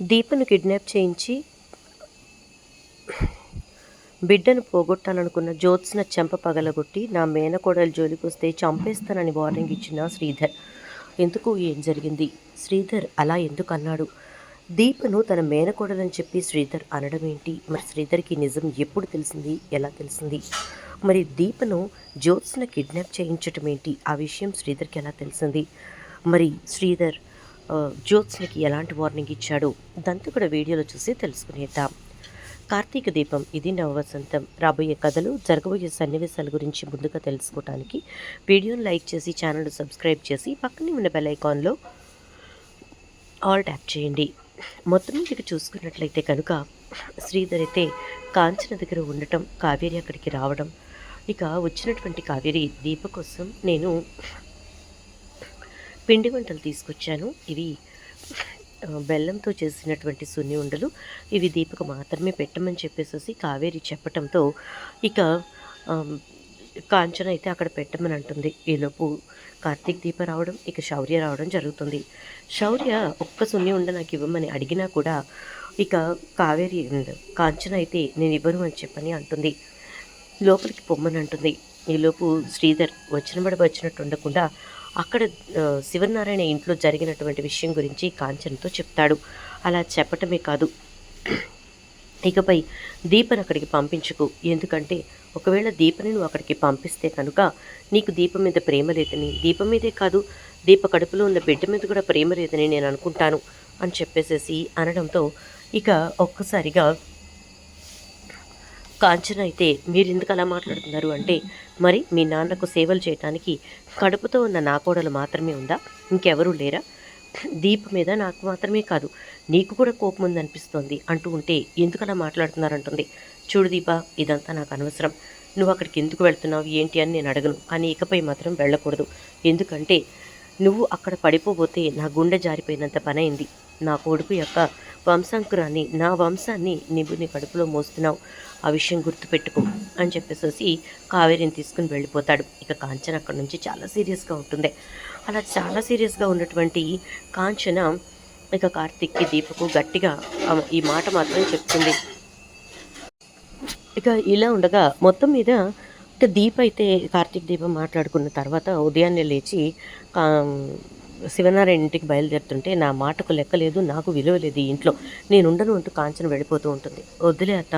దీపను kidnap చేయించి బిడ్డను పోగొట్టాలనుకున్న జ్యోత్స్న చెంప పగలగొట్టి నా మేనకోడలు జోలికి వస్తే చంపేస్తానని వార్నింగ్ ఇచ్చిన శ్రీధర్. ఎందుకు? ఏం జరిగింది? శ్రీధర్ అలా ఎందుకు అన్నాడు దీపను తన మేనకోడలని చెప్పి శ్రీధర్ అనడం ఏంటి మరి శ్రీధర్కి నిజం ఎప్పుడు తెలిసింది? ఎలా తెలిసింది? మరి దీపను జ్యోత్స్న కిడ్నాప్ చేయించటం ఏంటి ఆ విషయం శ్రీధర్కి ఎలా తెలిసింది? మరి శ్రీధర్ జ్యోత్స్నకి ఎలాంటి వార్నింగ్ ఇచ్చాడు? ఇదంతా కూడా వీడియోలో చూసి తెలుసుకునేద్దాం. కార్తీక దీపం ఇది నవవసంతం రాబోయే కథలు జరగబోయే సన్నివేశాల గురించి ముందుగా తెలుసుకోవడానికి వీడియోను లైక్ చేసి ఛానల్ సబ్స్క్రైబ్ చేసి పక్కనే ఉన్న బెల్ ఐకాన్లో ఆల్ ట్యాప్ చేయండి. మొత్తం మీదకి చూసుకున్నట్లయితే కనుక శ్రీధర్ అయితే కాంచన దగ్గర ఉండటం కావేరి అక్కడికి రావడం. ఇక వచ్చినటువంటి కావేరి దీప కోసం నేను పిండి వంటలు తీసుకొచ్చాను. ఇవి బెల్లంతో చేసినటువంటి సున్ని ఉండలు. ఇవి దీపకు మాత్రమే పెట్టమని చెప్పేసి కావేరి చెప్పటంతో ఇక కాంచన అయితే అక్కడ పెట్టమని అంటుంది. ఈలోపు కార్తీక్ దీప రావడం ఇక శౌర్య రావడం జరుగుతుంది. శౌర్య ఒక్క సున్ని ఉండ నాకు ఇవ్వమని అడిగినా కూడా ఇక కావేరి కాంచన అయితే నేను ఇవ్వను అని చెప్పని అంటుంది. లోపలికి పొమ్మని అంటుంది. ఈలోపు శ్రీధర్ వచ్చిన బడి వచ్చినట్టు ఉండకుండా అక్కడ శివనారాయణ ఇంట్లో జరిగినటువంటి విషయం గురించి కాంచనతో చెప్తాడు. అలా చెప్పటమే కాదు. ఇకపై దీపను అక్కడికి పంపించుకు. ఎందుకంటే ఒకవేళ దీపని నువ్వు అక్కడికి పంపిస్తే కనుక నీకు దీపం మీద ప్రేమ లేదని దీపం మీదే కాదు దీప కడుపులో ఉన్న బిడ్డ మీద కూడా ప్రేమ లేదని నేను అనుకుంటాను అని చెప్పేసేసి అనడంతో ఇక ఒక్కసారిగా కాంచన అయితే మీరు ఎందుకు అలా మాట్లాడుతున్నారు అంటే మరి మీ నాన్నకు సేవలు చేయటానికి కడుపుతో ఉన్న నా కోడలు మాత్రమే ఉందా? ఇంకెవరూ లేరా? దీప మీద నాకు మాత్రమే కాదు నీకు కూడా కోపం ఉందనిపిస్తోంది అంటూ ఉంటే ఎందుకు అలా మాట్లాడుతున్నారంటుంది. చూడు దీప ఇదంతా నాకు అనవసరం. నువ్వు అక్కడికి ఎందుకు వెళ్తున్నావు ఏంటి అని నేను అడగను. కానీ ఇకపై మాత్రం వెళ్ళకూడదు. ఎందుకంటే నువ్వు అక్కడ పడిపోబోతే నా గుండె జారిపోయినంత పని అయింది నా కొడుకు యొక్క వంశాంకురాన్ని నా వంశాన్ని నువ్వు నీ కడుపులో మోస్తున్నావు. ఆ విషయం గుర్తుపెట్టుకో అని చెప్పేసి కావేరిని తీసుకుని వెళ్ళిపోతాడు. ఇక కాంచన అక్కడ నుంచి చాలా సీరియస్గా ఉంటుంది. అలా చాలా సీరియస్గా ఉన్నటువంటి కాంచన ఇక కార్తిక్కి దీపకు గట్టిగా ఈ మాట మాత్రం చెప్తుంది. ఇక ఇలా ఉండగా మొత్తం మీద ఇక దీప అయితే కార్తీక్ దీపం మాట్లాడుకున్న తర్వాత ఉదయాన్నే లేచి కా శివనారాయణ ఇంటికి బయలుదేరుతుంటే నా మాటకు లెక్కలేదు నాకు విలువ లేదు ఇంట్లో. నేను ఉండను అంటూ కాంచన వెళ్ళిపోతూ ఉంటుంది. వదిలే అత్త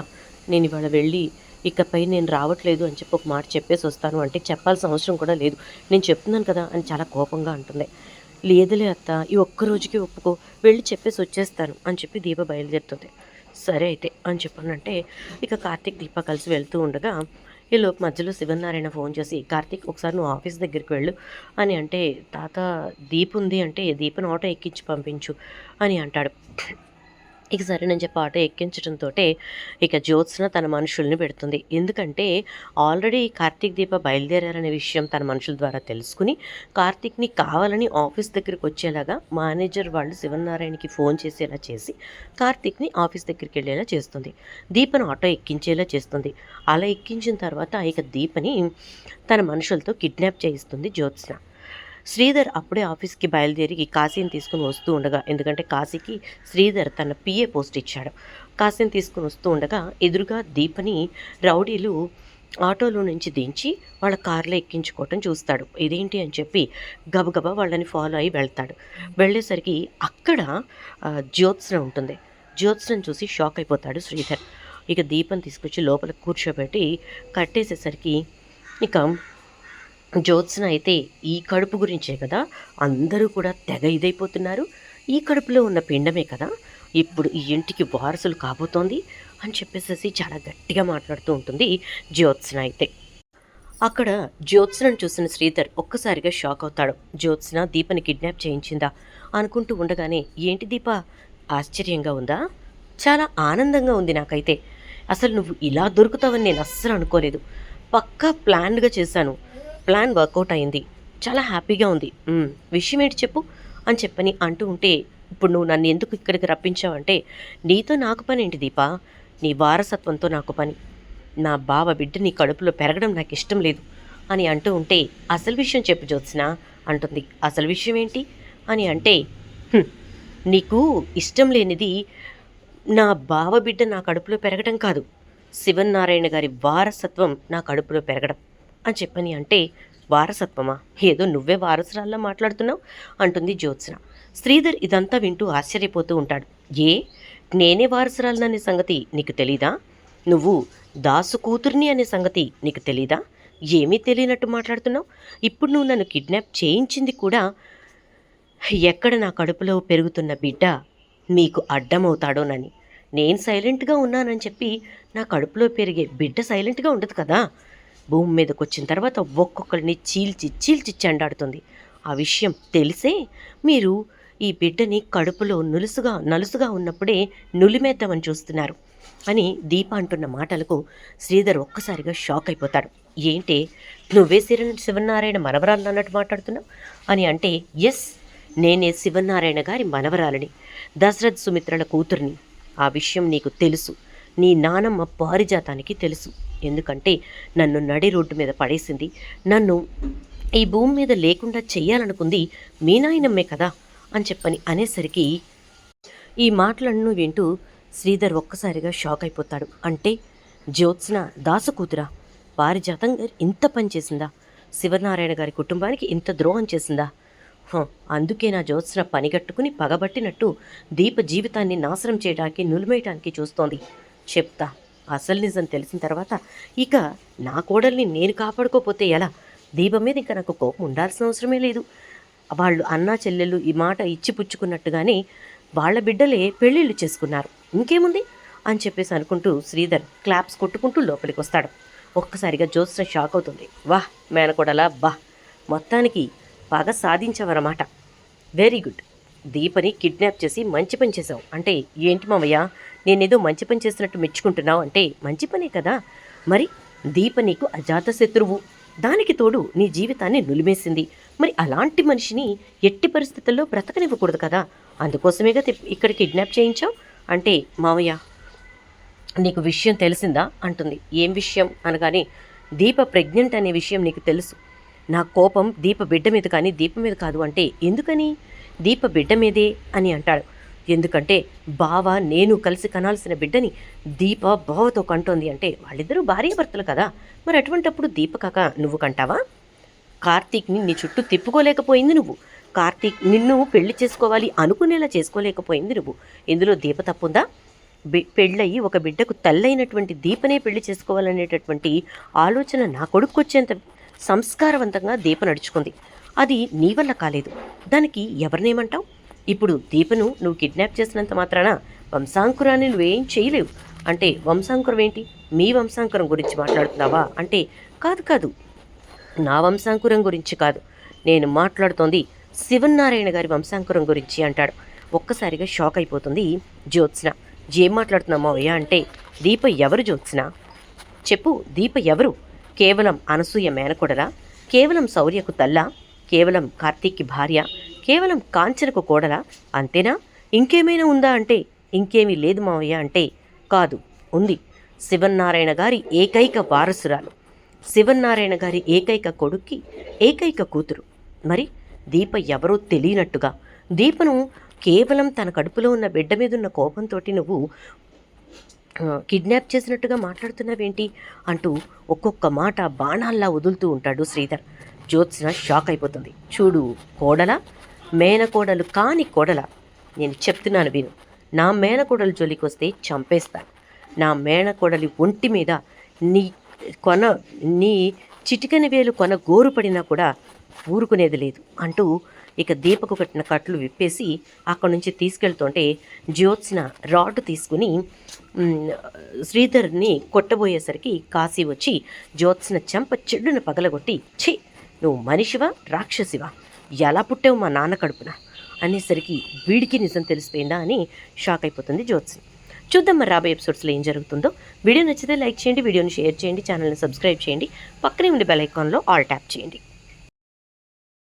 నేను ఇవాళ వెళ్ళి ఇకపై నేను రావట్లేదు అని చెప్పి ఒక మాట చెప్పేసి వస్తాను అంటే చెప్పాల్సిన అవసరం కూడా లేదు. నేను చెప్తున్నాను కదా అని చాలా కోపంగా అంటుంది. లేదులే అత్త ఈ ఒక్క రోజుకి ఒప్పుకో వెళ్ళి చెప్పేసి వచ్చేస్తాను అని చెప్పి దీప బయలుదేరుతుంది. సరే అయితే అని చెప్పానంటే ఇక కార్తీక్ దీప కలిసి వెళ్తూ ఉండగా ఈ మధ్యలో శివనారాయణ ఫోన్ చేసి కార్తీక్ ఒకసారి నువ్వు ఆఫీస్ దగ్గరికి వెళ్ళు అని అంటే తాత దీప్ ఉంది అంటే దీపను ఆటో ఎక్కించి పంపించు అని అంటాడు. ఇక సరేనని చెప్పి ఆటో ఎక్కించడంతో ఇక జ్యోత్స్న తన మనుషుల్ని పెడుతుంది. ఎందుకంటే ఆల్రెడీ కార్తీక్ దీప బయలుదేరారనే విషయం తన మనుషుల ద్వారా తెలుసుకుని కార్తీక్ని కావాలని ఆఫీస్ దగ్గరికి వచ్చేలాగా మేనేజర్ వాళ్ళు శివనారాయణకి ఫోన్ చేసేలా చేసి కార్తీక్ని ఆఫీస్ దగ్గరికి వెళ్ళేలా చేస్తుంది. దీపను ఆటో ఎక్కించేలా చేస్తుంది. అలా ఎక్కించిన తర్వాత ఇక దీపని తన మనుషులతో కిడ్నాప్ చేయిస్తుంది జ్యోత్స్న. శ్రీధర్ అప్పుడే ఆఫీస్కి బయలుదేరి కాశీని తీసుకుని వస్తూ ఉండగా ఎందుకంటే కాశీకి శ్రీధర్ తన పిఏ పోస్ట్ ఇచ్చాడు. కాశీని తీసుకుని వస్తూ ఉండగా ఎదురుగా దీపని రౌడీలు ఆటోలో నుంచి దించి వాళ్ళ కార్లో ఎక్కించుకోవటం చూస్తాడు. ఇదేంటి అని చెప్పి గబగబా వాళ్ళని ఫాలో అయి వెళ్తాడు. వెళ్ళేసరికి అక్కడ జ్యోత్స్న ఉంటుంది. జ్యోత్స్నం చూసి షాక్ అయిపోతాడు శ్రీధర్. ఇక దీపం తీసుకొచ్చి లోపల కూర్చోబెట్టి కట్టేసేసరికి ఇక జ్యోత్స్న అయితే ఈ కడుపు గురించే కదా? అందరూ కూడా తెగ ఇదైపోతున్నారు. ఈ కడుపులో ఉన్న పిండమే కదా? ఇప్పుడు ఈ ఇంటికి వారసులు కాబోతోంది అని చెప్పేసేసి చాలా గట్టిగా మాట్లాడుతూ ఉంటుంది జ్యోత్స్న అయితే అక్కడ జ్యోత్స్నను చూసిన శ్రీధర్ ఒక్కసారిగా షాక్ అవుతాడు. జ్యోత్స్న దీపని కిడ్నాప్ చేయించిందా? అనుకుంటూ ఉండగానే ఏంటి దీప? ఆశ్చర్యంగా ఉందా? చాలా ఆనందంగా ఉంది నాకైతే. అసలు నువ్వు ఇలా దొరుకుతావని నేను అస్సలు అనుకోలేదు. పక్కా ప్లాన్గా చేశాను. ప్లాన్ వర్కౌట్ అయింది. చాలా హ్యాపీగా ఉంది. విషయం ఏంటి చెప్పు అని చెప్పని అంటూ ఉంటే ఇప్పుడు నువ్వు నన్ను ఎందుకు ఇక్కడికి రప్పించావంటే నీతో నాకు పని ఏంటి దీపా? నీ వారసత్వంతో నాకు పని. నా బావ బిడ్డ నీ కడుపులో పెరగడం నాకు ఇష్టం లేదు అని అంటూ ఉంటే అసలు విషయం చెప్పు జ్యోత్స్న అంటుంది. అసలు విషయం ఏంటి? అని అంటే నీకు ఇష్టం లేనిది నా బావ బిడ్డ నా కడుపులో పెరగడం కాదు. శివన్నారాయణ గారి వారసత్వం నా కడుపులో పెరగడం. అని చెప్పని అంటే వారసత్వమా? ఏదో నువ్వే వారసురాల్లా మాట్లాడుతున్నావు? అంటుంది జ్యోత్స్న. శ్రీధర్ ఇదంతా వింటూ ఆశ్చర్యపోతూ ఉంటాడు. ఏ? నేనే వారసురాలననే సంగతి నీకు తెలీదా? నువ్వు దాసు కూతుర్ని అనే సంగతి నీకు తెలీదా? ఏమీ తెలియనట్టు మాట్లాడుతున్నావు? ఇప్పుడు నువ్వు నన్ను కిడ్నాప్ చేయించింది కూడా ఎక్కడ నా కడుపులో పెరుగుతున్న బిడ్డ మీకు అడ్డమవుతాడోనని. నేను సైలెంట్గా ఉన్నానని చెప్పి నా కడుపులో పెరిగే బిడ్డ సైలెంట్గా ఉండదు కదా? భూమి మీదకి వచ్చిన తర్వాత ఒక్కొక్కరిని చీల్చి చీల్చి చెండాడుతుంది. ఆ విషయం తెలిసే మీరు ఈ బిడ్డని కడుపులో నులుసుగా నలుసుగా ఉన్నప్పుడే నులిమేద్దామని చూస్తున్నారు అని దీప అంటున్న మాటలకు శ్రీధర్ ఒక్కసారిగా షాక్ అయిపోతాడు. ఏంటి నువ్వే శిర శివనారాయణ మనవరాలు అన్నట్టు మాట్లాడుతున్నావు? అని అంటే ఎస్ నేనే శివనారాయణ గారి మనవరాలని దశరథ్ సుమిత్రల కూతురిని. ఆ విషయం నీకు తెలుసు. నీ నానమ్మ పారిజాతానికి తెలుసు. ఎందుకంటే నన్ను నడి రోడ్డు మీద పడేసింది. నన్ను ఈ భూమి మీద లేకుండా చెయ్యాలనుకుంది మీ నాయనమ్మే కదా అని చెప్పని అనేసరికి ఈ మాటలను వింటూ శ్రీధర్ ఒక్కసారిగా షాక్ అయిపోతాడు. అంటే జ్యోత్స్న దాసకూతురా పారిజాతం గారు ఇంత పని చేసిందా? శివనారాయణ గారి కుటుంబానికి ఇంత ద్రోహం చేసిందా? హ, అందుకే నా జ్యోత్స్న పనిగట్టుకుని పగబట్టినట్టు దీప జీవితాన్ని నాశనం చేయడానికి నులిమేయటానికి చూస్తోంది. చెప్తా. అసలు నిజం తెలిసిన తర్వాత ఇక నా కోడల్ని నేను కాపాడుకోపోతే ఎలా? దీపం మీద ఇంకా నాకు కోపం ఉండాల్సిన అవసరమే లేదు. వాళ్ళు అన్నా చెల్లెళ్ళు ఈ మాట ఇచ్చి పుచ్చుకున్నట్టుగానే వాళ్ళ బిడ్డలే పెళ్ళిళ్ళు చేసుకున్నారు. ఇంకేముంది? అని చెప్పేసి అనుకుంటూ శ్రీధర్ క్లాప్స్ కొట్టుకుంటూ లోపలికి వస్తాడు ఒక్కసారిగా జ్యోత్స్న షాక్ అవుతుంది. వాహ్ మేనకోడలా బా. మొత్తానికి బాగా సాధించావన్నమాట. Very good. దీపని కిడ్నాప్ చేసి మంచి పని చేశావు. అంటే ఏంటి మావయ్య? నేనేదో మంచి పని చేసినట్టు మెచ్చుకుంటున్నావు అంటే మంచి పనే కదా? మరి దీప నీకు అజాత శత్రువు. దానికి తోడు నీ జీవితాన్ని నులిమేసింది. మరి అలాంటి మనిషిని ఎట్టి పరిస్థితుల్లో బ్రతకనివ్వకూడదు కదా? అందుకోసమేగా ఇక్కడ కిడ్నాప్ చేయించావు? అంటే మావయ్య నీకు విషయం తెలిసిందా? అంటుంది. ఏం విషయం? అనగానే దీప ప్రెగ్నెంట్ అనే విషయం నీకు తెలుసు. నా కోపం దీప బిడ్డ మీద కానీ దీప మీద కాదు అంటే ఎందుకని? దీప బిడ్డ మీదే అని అంటాడు. ఎందుకంటే బావ నేను కలిసి కనాల్సిన బిడ్డని దీప బావతో కంటోంది అంటే వాళ్ళిద్దరూ భార్యాభర్తలు కదా. మరి అటువంటప్పుడు దీప కాక నువ్వు కంటావా? కార్తీక్ని నీ చుట్టూ తిప్పుకోలేకపోయింది నువ్వు. కార్తీక్ నిన్ను పెళ్ళి చేసుకోవాలి అనుకునేలా చేసుకోలేకపోయింది నువ్వు. ఇందులో దీప తప్పుందా? పెళ్ళయి ఒక బిడ్డకు తల్లైనటువంటి దీపనే పెళ్ళి చేసుకోవాలనేటటువంటి ఆలోచన నా కొడుకు వచ్చేంత సంస్కారవంతంగా దీప నడుచుకుంది. అది నీ వల్ల కాలేదు. దానికి ఎవరినేమంటావు? ఇప్పుడు దీపను నువ్వు కిడ్నాప్ చేసినంత మాత్రాన వంశాంకురాన్ని నువ్వేం చేయలేవు. అంటే వంశాంకురం ఏంటి? మీ వంశాంకురం గురించి మాట్లాడుతున్నావా? అంటే కాదు కాదు. నా వంశాంకురం గురించి కాదు. నేను మాట్లాడుతోంది శివన్నారాయణ గారి వంశాంకురం గురించి అంటాడు. ఒక్కసారిగా షాక్ అయిపోతుంది జ్యోత్స్న. ఏం మాట్లాడుతున్నామో అయ్యా అంటే దీప ఎవరు జ్యోత్స్న? చెప్పు దీప ఎవరు? కేవలం అనసూయ మేనకొడరా కేవలం శౌర్యకు తల్ల? కేవలం కార్తీక్కి భార్య కేవలం కాంచనకు కోడలా అంతేనా? ఇంకేమైనా ఉందా అంటే? ఇంకేమీ లేదు మావయ్య అంటే కాదు ఉంది. శివన్నారాయణ గారి ఏకైక వారసురాలు. శివన్నారాయణ గారి ఏకైక కొడుక్కి ఏకైక కూతురు. మరి దీప ఎవరో తెలియనట్టుగా దీపను కేవలం తన కడుపులో ఉన్న బిడ్డ మీద ఉన్న కోపంతో నువ్వు కిడ్నాప్ చేసినట్టుగా మాట్లాడుతున్నావేంటి? అంటూ ఒక్కొక్క మాట బాణాల్లా వదులుతూ ఉంటాడు శ్రీధర్. జ్యోత్స్న షాక్ అయిపోతుంది. చూడు కోడల మేనకోడలు కాని కోడల. నేను చెప్తున్నాను విను. నా మేనకోడలు జోలికి వస్తే చంపేస్తాను నా మేనకోడలి ఒంటి మీద నీ కొన నీ చిటికని వేలు కొన గోరు పడినా కూడా ఊరుకునేది లేదు. అంటూ ఇక దీపకు కట్టిన కట్లు విప్పేసి అక్కడి నుంచి తీసుకెళ్తుంటే జ్యోత్స్న రాడ్ తీసుకుని శ్రీధర్ని కొట్టబోయేసరికి కాశీ వచ్చి జ్యోత్స్న చెంప చెడ్డును పగలగొట్టి ఛీ! నువ్వు మనిషివా? రాక్షసివా? ఎలా పుట్టావు మా నాన్న కడుపున? అనేసరికి వీడికి నిజం తెలిసిపోయిందా అని షాక్ అయిపోతుంది జ్యోత్సి చూద్దాం మరి రాబోయే ఎపిసోడ్స్లో ఏం జరుగుతుందో. వీడియో నచ్చితే లైక్ చేయండి వీడియోని షేర్ చేయండి ఛానల్ని సబ్స్క్రైబ్ చేయండి. పక్కనే ఉండే బెల్ ఐకాన్లో ఆల్ ట్యాప్ చేయండి.